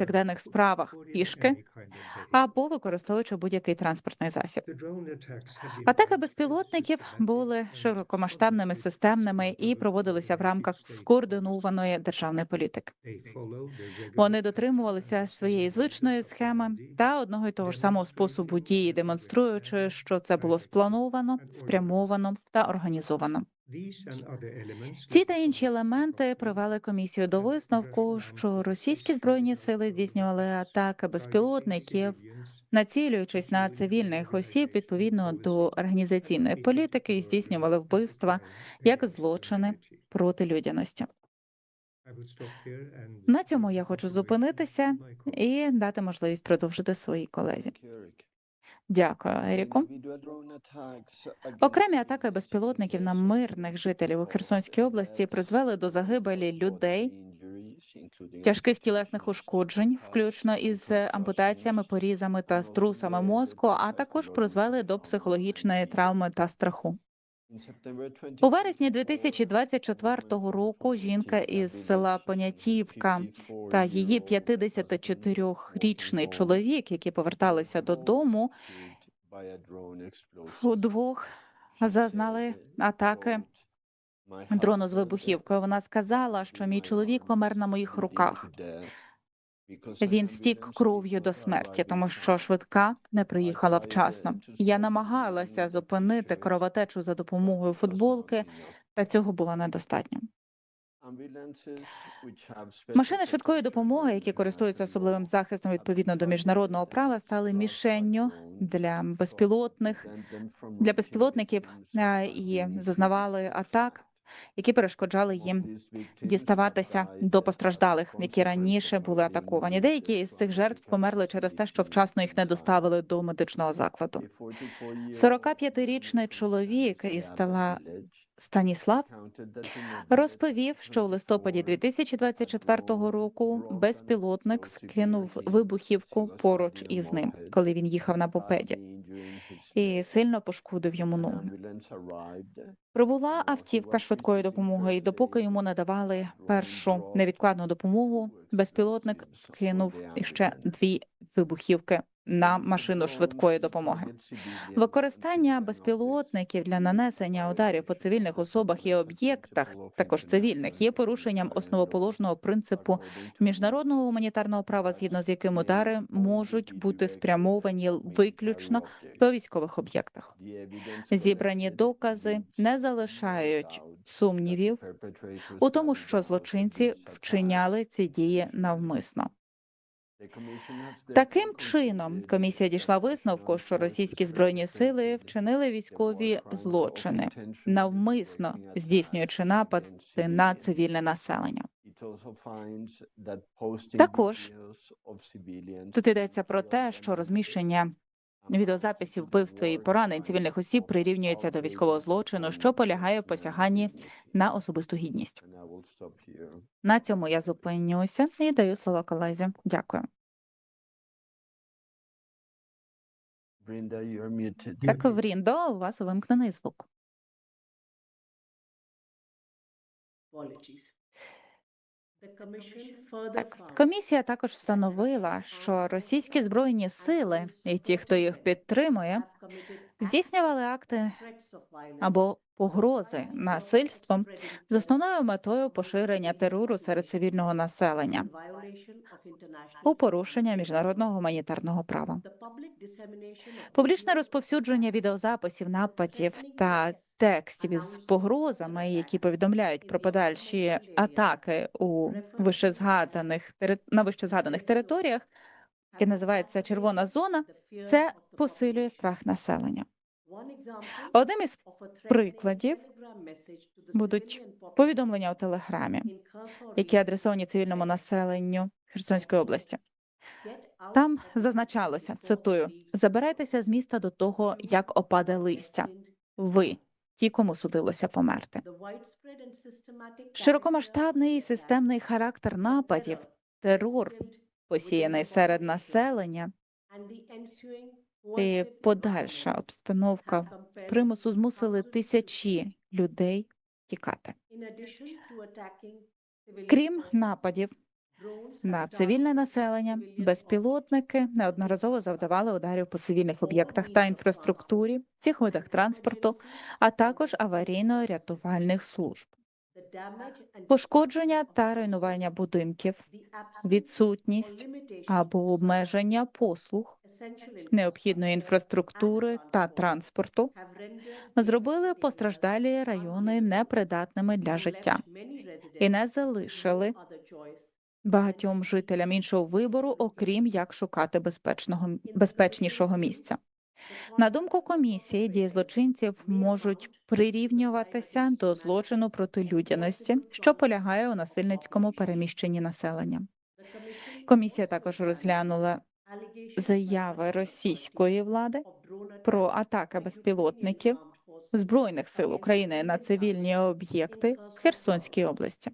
повсякденних справах пішки або використовуючи будь-який транспортний засіб. Атаки безпілотників були широкомасштабними, системними і проводилися в рамках скоординованої державної політики. Вони дотримувалися своєї звичної схеми та одного й того ж самого способу дії, демонструючи, що це було сплановано, спрямовано та організовано. Ці та інші елементи привели комісію до висновку, що російські збройні сили здійснювали атаки безпілотників, націлюючись на цивільних осіб відповідно до організаційної політики, і здійснювали вбивства як злочини проти людяності. На цьому я хочу зупинитися і дати можливість продовжити своїй колезі. Дякую, Еріку. Окремі атаки безпілотників на мирних жителів у Херсонській області призвели до загибелі людей, тяжких тілесних ушкоджень, включно із ампутаціями, порізами та струсами мозку, а також призвели до психологічної травми та страху. У вересні 2024 року жінка із села Понятівка та її 54-річний чоловік, які поверталися додому, удвох зазнали атаки дрону з вибухівкою. Вона сказала, що мій чоловік помер на моїх руках. Він стік кров'ю до смерті, тому що швидка не приїхала вчасно. Я намагалася зупинити кровотечу за допомогою футболки, та цього було недостатньо. Машини швидкої допомоги, які користуються особливим захистом відповідно до міжнародного права, стали мішенню для безпілотних для безпілотників е, і зазнавали атак, які перешкоджали їм діставатися до постраждалих, які раніше були атаковані. Деякі з цих жертв померли через те, що вчасно їх не доставили до медичного закладу. 45-річний чоловік із села Станіслав розповів, що у листопаді 2024 року безпілотник скинув вибухівку поруч із ним, коли він їхав на попеді, і сильно пошкодив йому ногу. Прибула автівка швидкої допомоги, і допоки йому надавали першу невідкладну допомогу, безпілотник скинув іще дві вибухівки на машину швидкої допомоги. Використання безпілотників для нанесення ударів по цивільних особах і об'єктах, також цивільних, є порушенням основоположного принципу міжнародного гуманітарного права, згідно з яким удари можуть бути спрямовані виключно по військових об'єктах. Зібрані докази не залишають сумнівів у тому, що злочинці вчиняли ці дії навмисно. Таким чином, комісія дійшла висновку, що російські збройні сили вчинили військові злочини, навмисно здійснюючи напади на цивільне населення. Також Тут йдеться про те, що розміщення відеозаписів вбивства і поранень цивільних осіб прирівнюється до військового злочину, що полягає в посяганні на особисту гідність. На цьому я зупинюся і даю слово колезі. Дякую. Так, Вріндо, у вас увімкнений звук. Так, комісія також встановила, що російські збройні сили і ті, хто їх підтримує, здійснювали акти або погрози насильством з основною метою поширення терору серед цивільного населення у порушення міжнародного гуманітарного права. Публічне розповсюдження відеозаписів нападів та текстів із погрозами, які повідомляють про подальші атаки у вищезгаданих на вищезгаданих територіях, яке називається червона зона, це посилює страх населення. Одним із прикладів будуть повідомлення у телеграмі, які адресовані цивільному населенню Херсонської області. Там зазначалося, цитую: забирайтеся з міста до того, як опаде листя. Ви ті, кому судилося померти. Широкомасштабний і системний характер нападів, терор, посіяний серед населення, і подальша обстановка примусу змусили тисячі людей тікати. Крім нападів, на цивільне населення. Безпілотники неодноразово завдавали ударів по цивільних об'єктах та інфраструктурі, всіх видах транспорту, а також аварійно-рятувальних служб. Пошкодження та руйнування будинків, відсутність або обмеження послуг, необхідної інфраструктури та транспорту зробили постраждалі райони непридатними для життя і не залишили багатьом жителям іншого вибору, окрім як шукати безпечного безпечнішого місця. На думку комісії, дії злочинців можуть прирівнюватися до злочину проти людяності, що полягає у насильницькому переміщенні населення. Комісія також розглянула заяви російської влади про атаки безпілотників збройних сил України на цивільні об'єкти в Херсонській області.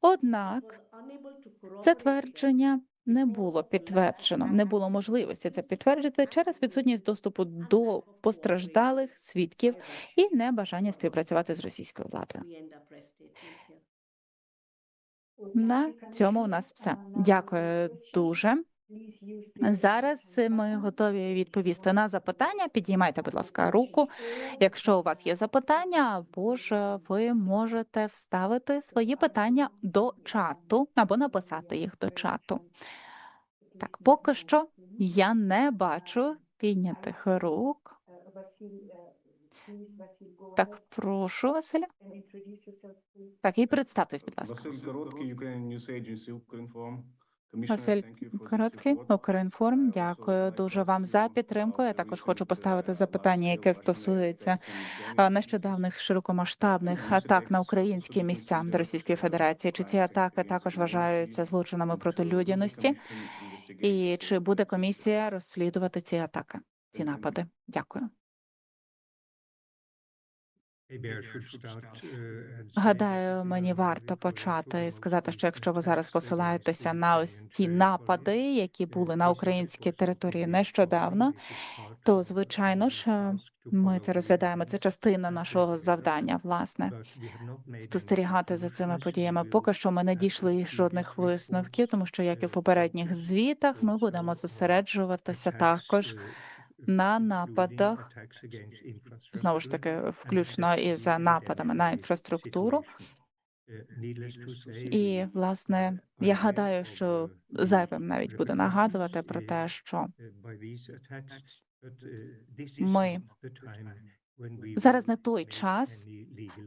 Однак це твердження не було підтверджено, не було можливості це підтвердити через відсутність доступу до постраждалих свідків і небажання співпрацювати з російською владою. На цьому у нас все. Дякую дуже. Зараз ми готові відповісти на запитання. Підіймайте, будь ласка, руку, якщо у вас є запитання, або ж ви можете вставити свої питання до чату або написати їх до чату. Так, поки що я не бачу піднятих рук. Так, прошу, Василя. Так, і представтесь, будь ласка. Василь Короткий, Ukrainian News Agency, Ukrinform. Василь Короткий. Укрінформ. Дякую дуже вам за підтримку. Я також хочу поставити uh, запитання, яке стосується нещодавних широкомасштабних атак на українські місця до Російської Федерації. Чи ці атаки також вважаються злочинами проти людяності? І чи буде комісія розслідувати ці атаки, ці напади? Дякую. Гадаю, мені варто почати і сказати, що якщо ви зараз посилаєтеся на ось ті напади, які були на українській території нещодавно, то звичайно ж ми це розглядаємо. Це частина нашого завдання, власне. спостерігати за цими подіями. Поки що ми не дійшли жодних висновків, тому що як і в попередніх звітах, ми будемо зосереджуватися також на нападах, знову ж таки, включно із нападами на інфраструктуру. І власне я гадаю, що зайвим навіть буде нагадувати про те, що ми зараз не той час,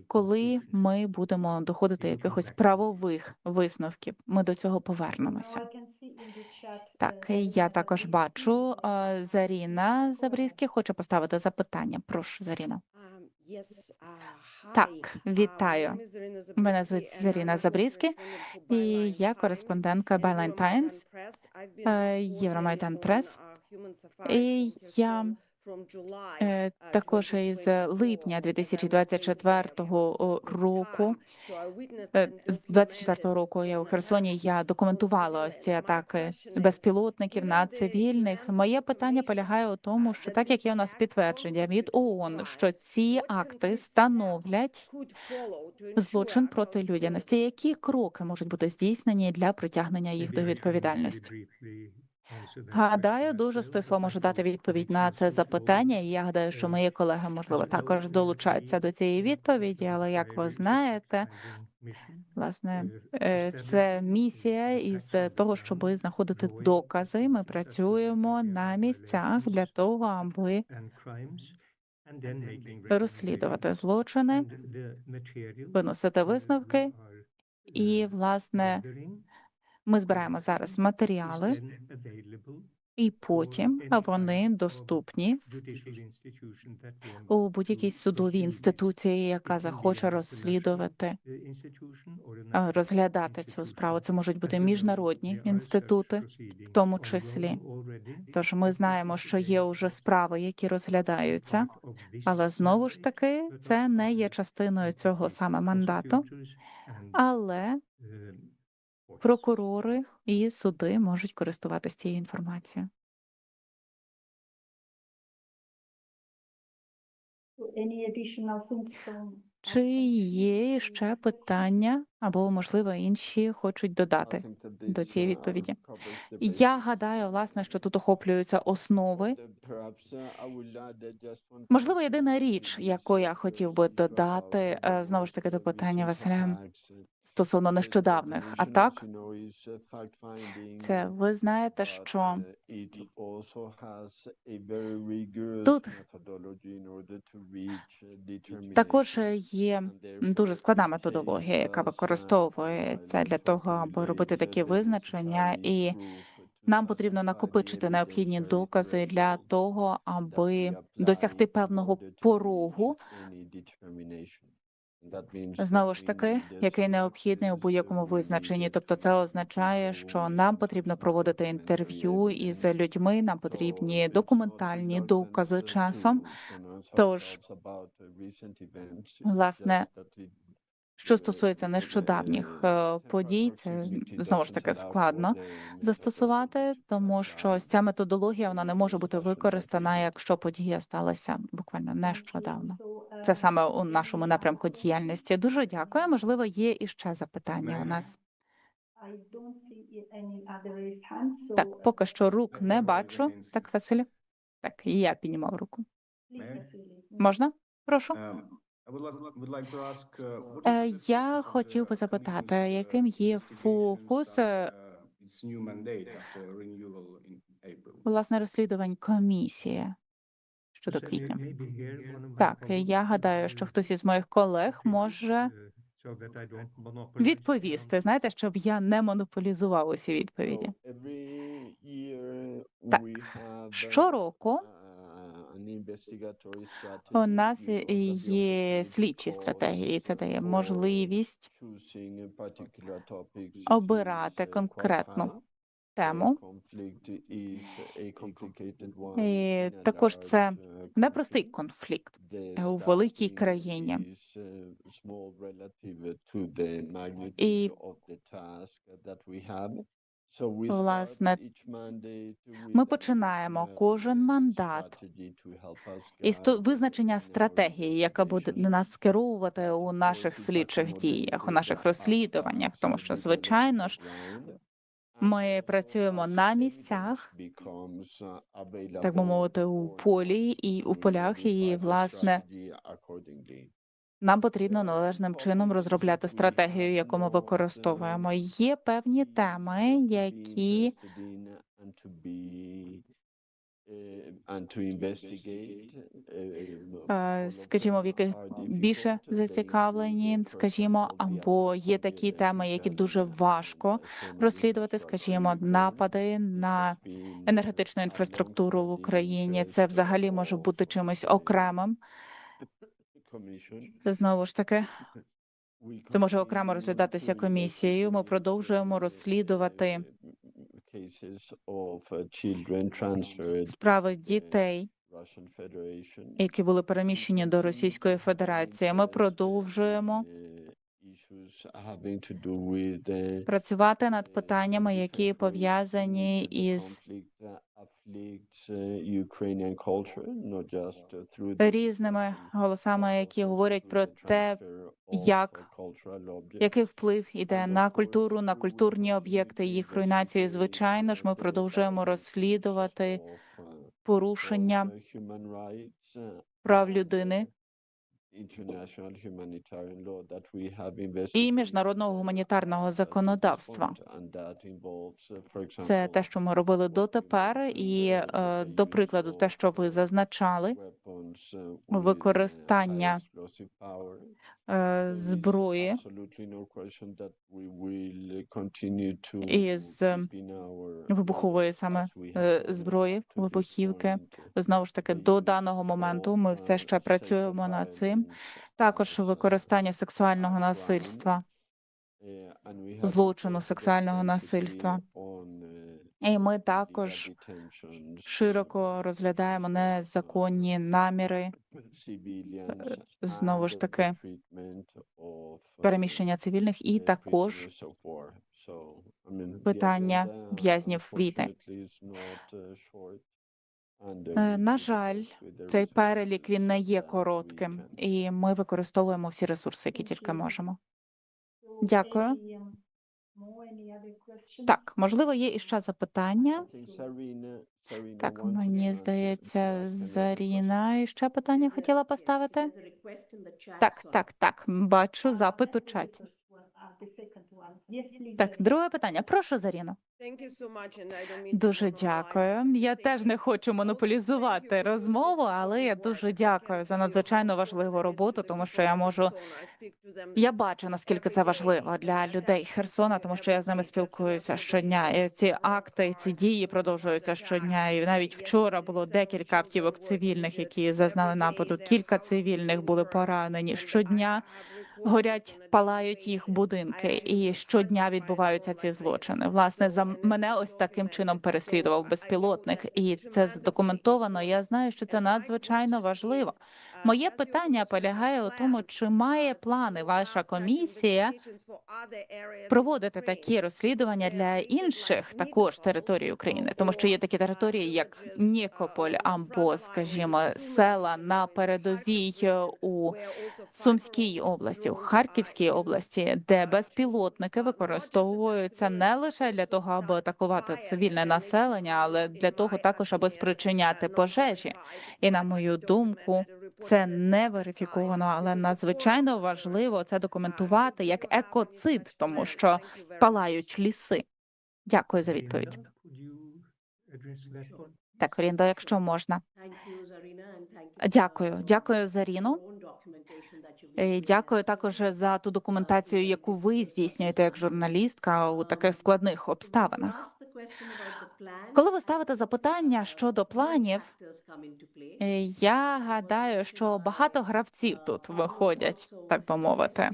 коли ми будемо доходити якихось правових висновків. Ми до цього повернемося. Так, я також бачу. Заріна Забрізькі хоче поставити запитання. Прошу, Заріна. Так, вітаю. Мене звуть Заріна Забрізькі, і я кореспондентка Byline Times, е, Євромайдан Прес. І я також із липня 2024 року, е, з 24 року я у Херсоні я документувала ось ці атаки безпілотників на цивільних. Моє питання полягає у тому, що так як є у нас підтвердження від ООН, що ці акти становлять злочин проти людяності. Які кроки можуть бути здійснені для притягнення їх до відповідальності? Гадаю, дуже стисло можу дати відповідь на це запитання. І я гадаю, що мої колеги можливо також долучаються до цієї відповіді. Але як ви знаєте, власне, е, це місія із того, щоб знаходити докази. Ми працюємо на місцях для того, аби розслідувати злочини, виносити висновки. І власне ми збираємо зараз матеріали, і потім вони доступні у будь-якій судовій інституції, яка захоче розслідувати, е, розглядати цю справу. Це можуть бути міжнародні інститути, в тому числі. Тож ми знаємо, що є уже справи, які розглядаються, але знову ж таки це не є частиною цього саме мандату. Але прокурори і суди можуть користуватися цією інформацією. Чи є ще питання Або, можливо, інші хочуть додати до цієї відповіді. Я гадаю, власне, що тут охоплюються основи. Можливо, єдина річ, яку я хотів би додати, е, знову ж таки, до питання Василя стосовно нещодавних атак. Це ви знаєте, що тут також є дуже складна методологія, яка використовується для того, аби робити такі визначення, і нам потрібно накопичити необхідні докази для того, аби досягти певного порогу, знову ж таки, який необхідний у будь-якому визначенні. Тобто, це означає, що нам потрібно проводити інтерв'ю із людьми, нам потрібні документальні докази часом. Тож, власне, Що стосується нещодавніх е, подій, це знову ж таки складно застосувати, тому що ця методологія вона не може бути використана, якщо подія сталася буквально нещодавно. Це саме у нашому напрямку діяльності. Дуже дякую. Можливо, є іще запитання у нас. Так, поки що рук не бачу. Так, Василь? Так, я піднімав руку. Можна? Прошу. Uh, Е, Я хотів би запитати, uh, яким є фокус е, uh, власне розслідувань комісії щодо квітня? Так, я гадаю, що хтось із моїх колег може відповісти. Знаєте, щоб я не монополізував усі відповіді. Так, Щороку у нас є слідчі стратегії, і це дає можливість обирати конкретну тему. І також це непростий конфлікт у великій країні. І, власне, ми починаємо кожен мандат із визначення стратегії, яка буде нас скеровувати у наших слідчих діях, у наших розслідуваннях, тому що, звичайно ж, ми працюємо на місцях, так би мовити, у полі і у полях, і власне нам потрібно належним чином розробляти стратегію, яку ми використовуємо. Є певні теми, які е, скажімо, в яких більше зацікавлені, скажімо, або є такі теми, які дуже важко розслідувати, скажімо, напади на енергетичну інфраструктуру в Україні. Це взагалі може бути чимось окремим. Знову ж таки, це може окремо розглядатися комісією. Ми продовжуємо розслідувати справи дітей, які були переміщені до Російської Федерації. Ми продовжуємо працювати над питаннями, які пов'язані із різними голосами, які говорять про те, як який вплив іде на культуру, на культурні об'єкти, їх руйнацію. Звичайно ж, ми продовжуємо розслідувати порушення прав людини і міжнародного гуманітарного законодавства. Це те, що ми робили дотепер, і е, до прикладу, те, що ви зазначали, використання е, зброї із вибухової саме е, зброї, вибухівки. Знову ж таки, до даного моменту ми все ще працюємо над цим. Також використання сексуального насильства, злочину сексуального насильства. І ми також широко розглядаємо незаконні наміри е, знову ж таки, переміщення цивільних і також питання в'язнів війни. Е, На жаль, цей перелік він не є коротким, і ми використовуємо всі ресурси, які тільки можемо. Дякую. Так, можливо, є іще запитання. Так, мені здається. Заріна іще питання хотіла поставити. Так, так, так. Бачу запит у чаті. Так, друге питання. Прошу, Заріно. Дуже дякую. Я теж не хочу монополізувати розмову, але я дуже дякую за надзвичайно важливу роботу, тому що я можу. Я бачу наскільки це важливо для людей Херсона, тому що я з ними спілкуюся щодня. І ці акти, і ці дії продовжуються щодня. І навіть вчора було декілька автівок цивільних, які зазнали нападу. Кілька цивільних були поранені. Щодня горять, палають їх будинки, і щодня відбуваються ці злочини. Власне, за мене ось таким чином переслідував безпілотник, і це задокументовано. Я знаю, що це надзвичайно важливо. Моє питання полягає у тому, чи має плани ваша комісія проводити такі розслідування для інших також територій України, тому що є такі території, як Нікополь, Амбо, скажімо, села на передовій у Сумській області, у Харківській області, де безпілотники використовуються не лише для того, аби атакувати цивільне населення, але для того також, аби спричиняти пожежі. І на мою думку, це не верифіковано, але надзвичайно важливо це документувати як екоцид, тому що палають ліси. Дякую за відповідь. Так, Оріндо, якщо можна. Дякую, дякую Заріно. І дякую також за ту документацію, яку ви здійснюєте як журналістка у таких складних обставинах. Коли ви ставите запитання щодо планів, е, я гадаю, що багато гравців тут виходять, так би мовити,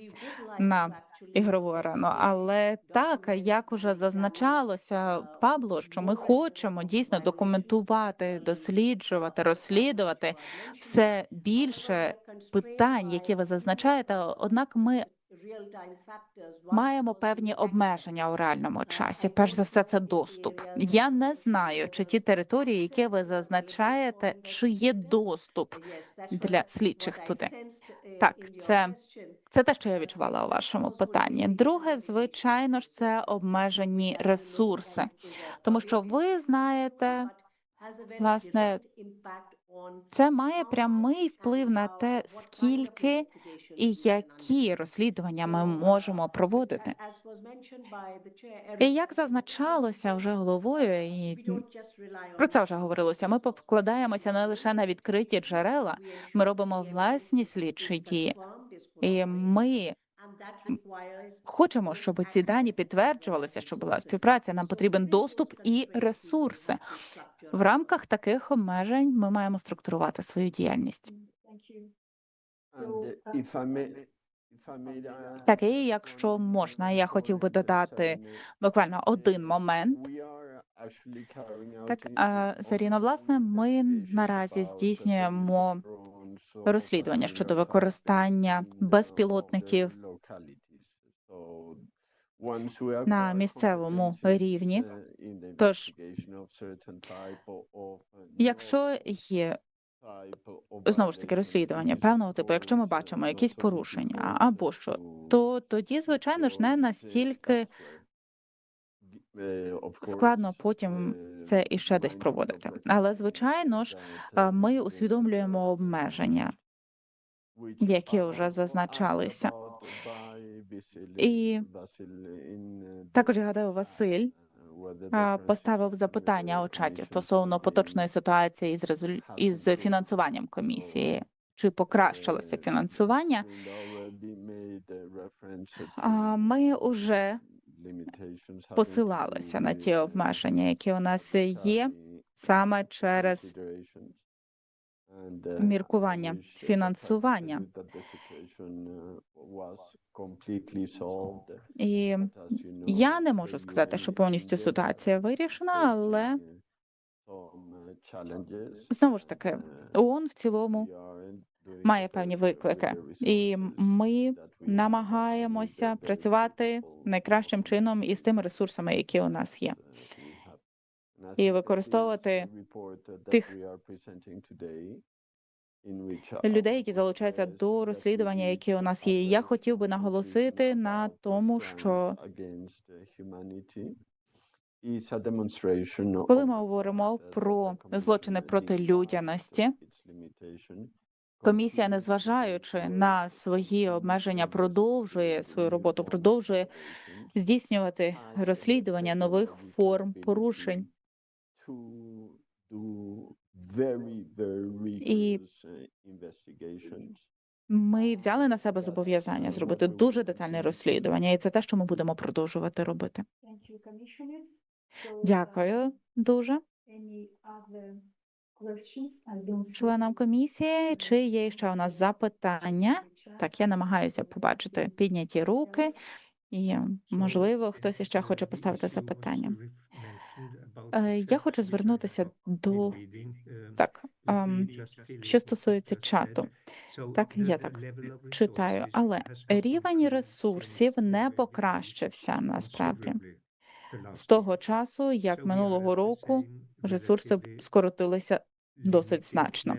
на ігрову арену. Але так, як уже зазначалося, Пабло, що ми хочемо дійсно документувати, досліджувати, розслідувати все більше питань, які ви зазначаєте. Однак ми маємо певні обмеження у реальному часі. Перш за все, це доступ. Я не знаю, чи ті території, які ви зазначаєте, чи є доступ для слідчих туди. Так, це це те, що я відчувала у вашому питанні. Друге, звичайно ж, це обмежені ресурси, тому що ви знаєте, власне, це має прямий вплив на те, скільки і які розслідування ми можемо проводити. І як зазначалося вже головою, і про це вже говорилося. Ми покладаємося не лише на відкриті джерела, ми робимо власні слідчі дії, і ми хочемо, щоб ці дані підтверджувалися, щоб була співпраця. Нам потрібен доступ і ресурси. В рамках таких обмежень ми маємо структурувати свою діяльність. Так, і якщо можна, я хотів би додати буквально один момент. Так, Заріно, власне, ми наразі здійснюємо розслідування щодо використання безпілотників на місцевому рівні. uh, Тож, uh, Якщо є знову ж таки розслідування певного типу, якщо ми бачимо якісь порушення або що, то тоді, звичайно ж, не настільки складно потім це іще десь проводити. Але звичайно ж, ми усвідомлюємо обмеження. які вже зазначалися. І також я гадаю, Василь поставив запитання у чаті стосовно поточної ситуації із резуль... із фінансуванням комісії. Чи покращилося фінансування? А, Ми вже посилалися на ті обмеження, які у нас є саме через міркування фінансування. І я не можу сказати, що повністю ситуація вирішена, але знову ж таки, ООН в цілому має певні виклики, і ми намагаємося працювати найкращим чином із тими ресурсами, які у нас є. І використовувати тих людей, які залучаються до розслідування, які у нас є. Я хотів би наголосити на тому, що uh, коли ми говоримо про злочини проти людяності, комісія, незважаючи на свої обмеження, продовжує свою роботу, продовжує здійснювати розслідування нових форм порушень. І uh, investigations. Ми взяли на себе зобов'язання зробити дуже детальне розслідування, і це те, що ми будемо продовжувати робити. Дякую дуже членам комісії. Чи є ще у нас запитання? Так, я намагаюся побачити підняті руки, і можливо, хтось іще хоче поставити запитання. Е, Я хочу звернутися до так, ем, що стосується чату. Так, я так читаю, але рівень ресурсів не покращився насправді. З того часу, як минулого року, ресурси скоротилися досить значно.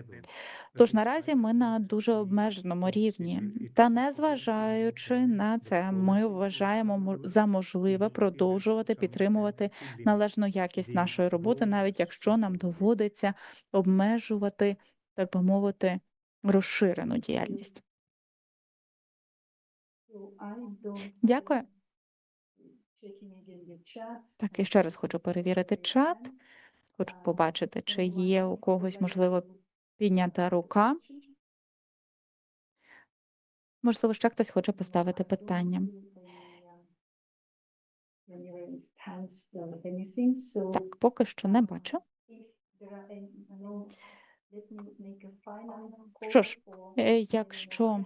Тож наразі ми на дуже обмеженому рівні. Та незважаючи на це, ми вважаємо мо- за можливе продовжувати підтримувати належну якість нашої роботи, навіть якщо нам доводиться обмежувати, так би мовити, розширену діяльність. Дякую. Так, і ще раз хочу перевірити чат. Хочу побачити, чи є у когось, можливо, піднята рука. Можливо, ще хтось хоче поставити питання. Так, поки що не бачу. Що ж, е, якщо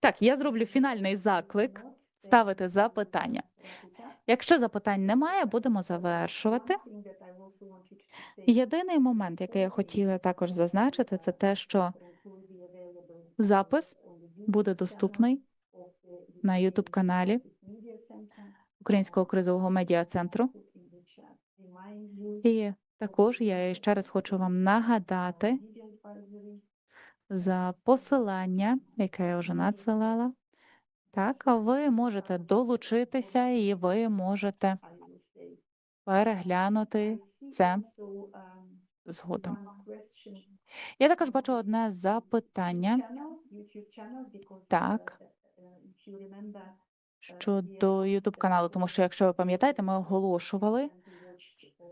так, я зроблю фінальний заклик ставити запитання. Якщо запитань немає, будемо завершувати. Єдиний момент, який я хотіла також зазначити, це те, що запис буде доступний на youtube каналі Українського кризового медіа центру. І також я ще раз хочу вам нагадати за посилання, яке я вже надсилала. Так, ви можете долучитися і ви можете переглянути це згодом. Я також бачу одне запитання Так. щодо youtube каналу, тому що, якщо ви пам'ятаєте, ми оголошували,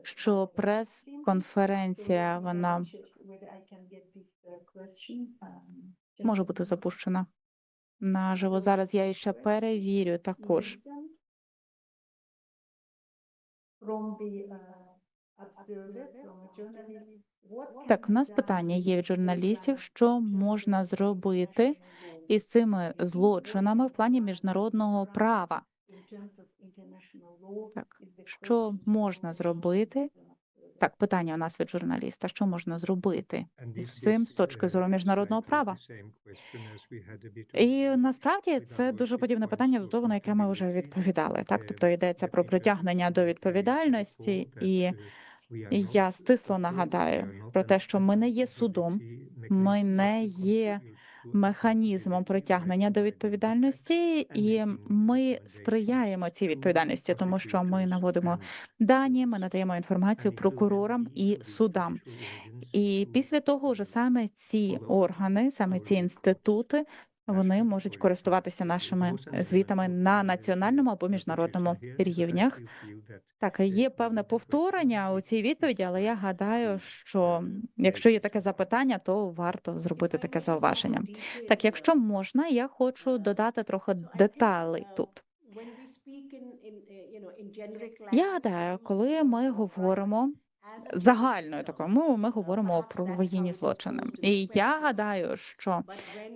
що прес-конференція вона може бути запущена наживо. Зараз я ще перевірю також. Так, у нас питання є від журналістів, що можна зробити із цими злочинами в плані міжнародного права. Так, що можна зробити? Так, питання у нас від журналіста: що можна зробити з цим з точки зору міжнародного права? І насправді це дуже подібне питання до того, на яке ми вже відповідали. Так, тобто йдеться про притягнення до відповідальності, і я стисло нагадаю про те, що ми не є судом, ми не є механізмом притягнення до відповідальності, і ми сприяємо цій відповідальності, тому що ми наводимо дані, ми надаємо інформацію прокурорам і судам. І після того вже саме ці органи, саме ці інститути, вони можуть користуватися нашими звітами на національному або міжнародному рівнях. Так, є певне повторення у цій відповіді, але я гадаю, що якщо є таке запитання, то варто зробити таке зауваження. Так, якщо можна, я хочу додати трохи деталей тут. Я гадаю, коли ми говоримо загальною такою мовою, ми говоримо про воєнні злочини. І я гадаю, що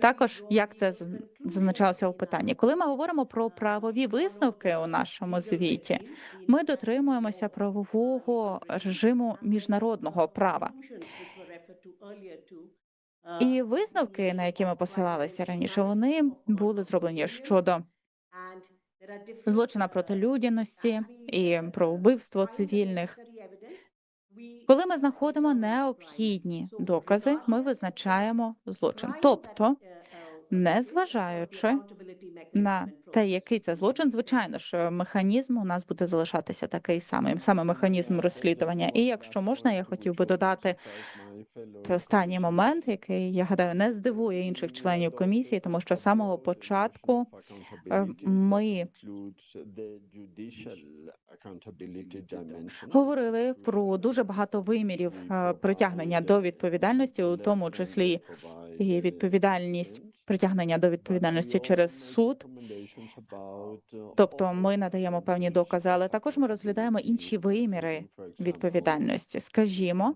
також як це зазначалося у питанні, коли ми говоримо про правові висновки у нашому звіті, ми дотримуємося правового режиму міжнародного права. І висновки, на які ми посилалися раніше, вони були зроблені щодо злочина проти людяності і про вбивство цивільних. Коли ми знаходимо необхідні докази, ми визначаємо злочин. Тобто, незважаючи на те, який це злочин, звичайно ж, механізм у нас буде залишатися такий самий, саме механізм розслідування. І якщо можна, я хотів би додати останній момент, який я гадаю не здивує інших членів комісії, тому що з самого початку е, ми говорили про дуже багато вимірів е, притягнення до відповідальності, у тому числі і відповідальність притягнення до відповідальності через суд. Тобто ми надаємо певні докази, але також ми розглядаємо інші виміри відповідальності. Скажімо,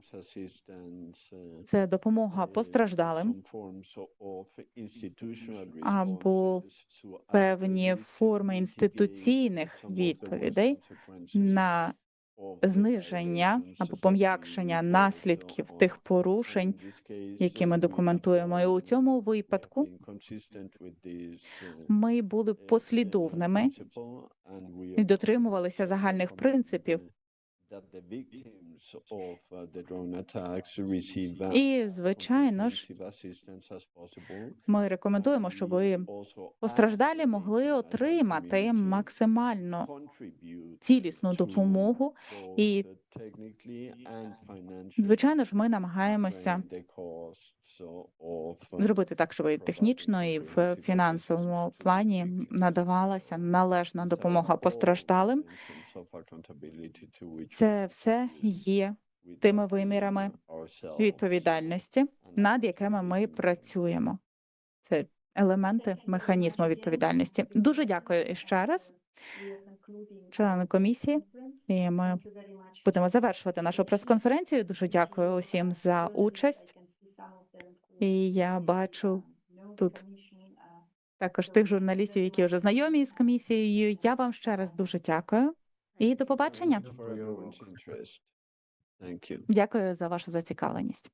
це допомога постраждалим або певні форми інституційних відповідей на зниження або пом'якшення наслідків тих порушень, які ми документуємо. І у цьому випадку ми були послідовними і дотримувалися загальних принципів. І, звичайно ж, Ми рекомендуємо, щоб постраждалі могли отримати максимально цілісну допомогу, і звичайно ж, ми намагаємося зробити так, щоб і технічно і в фінансовому плані надавалася належна допомога постраждалим. Це все є тими вимірами відповідальності, над якими ми працюємо. Це елементи механізму відповідальності. Дуже дякую ще раз, члени комісії. І ми будемо завершувати нашу прес-конференцію. Дуже дякую усім за участь. І я бачу тут також тих журналістів, які вже знайомі з комісією. Я вам ще раз дуже дякую і до побачення. Дякую за вашу зацікавленість.